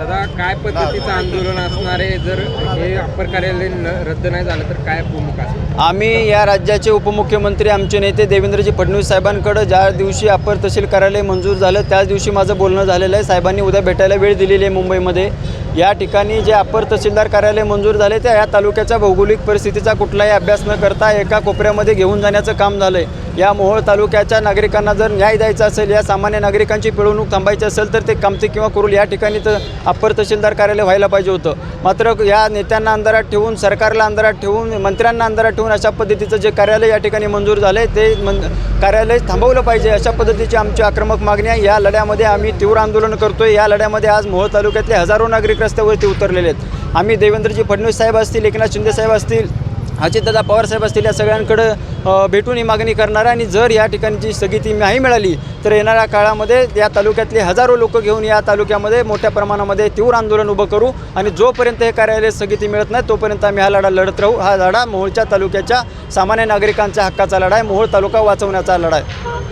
दादा काय पद्धतीचं आंदोलन असणार आहे? जर हे अप्पर कार्यालय रद्द नाही झालं तर काय भूमिका आम्ही या राज्याचे उपमुख्यमंत्री आमचे नेते देवेंद्रजी फडणवीस साहेबांकडं ज्या दिवशी अप्पर तहसील कार्यालय मंजूर झालं त्याच दिवशी माझं बोलणं झालेलं आहे. साहेबांनी उद्या भेटायला वेळ दिलेली आहे मुंबईमध्ये. या ठिकाणी जे अप्पर तहसीलदार कार्यालय मंजूर झाले त्या या तालुक्याच्या भौगोलिक परिस्थितीचा कुठलाही अभ्यास न करता एका कोपऱ्यामध्ये घेऊन जाण्याचं काम झालं आहे या मोहोळ तालुक्याच्या नागरिकांना जर न्याय द्यायचा असेल या सामान्य नागरिकांची पिळवणूक थांबायची असेल तर ते कामते किंवा कुरुल या ठिकाणी तर अप्पर तहसीलदार कार्यालय व्हायला पाहिजे होतं. मात्र या नेत्यांना अंधारात ठेवून सरकारला अंधारात ठेवून मंत्र्यांना अंधारात ठेवून अशा पद्धतीचं जे कार्यालय या ठिकाणी मंजूर झालं आहे ते मन कार्यालय थांबवलं पाहिजे. अशा पद्धतीची आमची आक्रमक मागणी आहे. या लढ्यामध्ये आम्ही तीव्र आंदोलन करतो आहे या लढ्यामध्ये आज मोहोळ तालुक्यातले हजारो नागरिक रस्त्यावरती उतरलेले आहेत. आम्ही देवेंद्रजी फडणवीस साहेब असतील एकनाथ शिंदे साहेब असतील अजितदादा दादा पवारसाहेब असतील या सगळ्यांकडं भेटून ही मागणी करणार आहे. आणि जर या ठिकाणची स्थगिती नाही मिळाली तर येणाऱ्या काळामध्ये या तालुक्यातले हजारो लोक घेऊन या तालुक्यामध्ये मोठ्या प्रमाणामध्ये तीव्र आंदोलन उभं करू. आणि जोपर्यंत हे कार्यालय स्थगिती मिळत नाही तोपर्यंत आम्ही हा लढा लढत राहू. हा लढा मोहोळच्या तालुक्याच्या सामान्य नागरिकांच्या हक्काचा लढा आहे. मोहोळ तालुका वाचवण्याचा लढा आहे.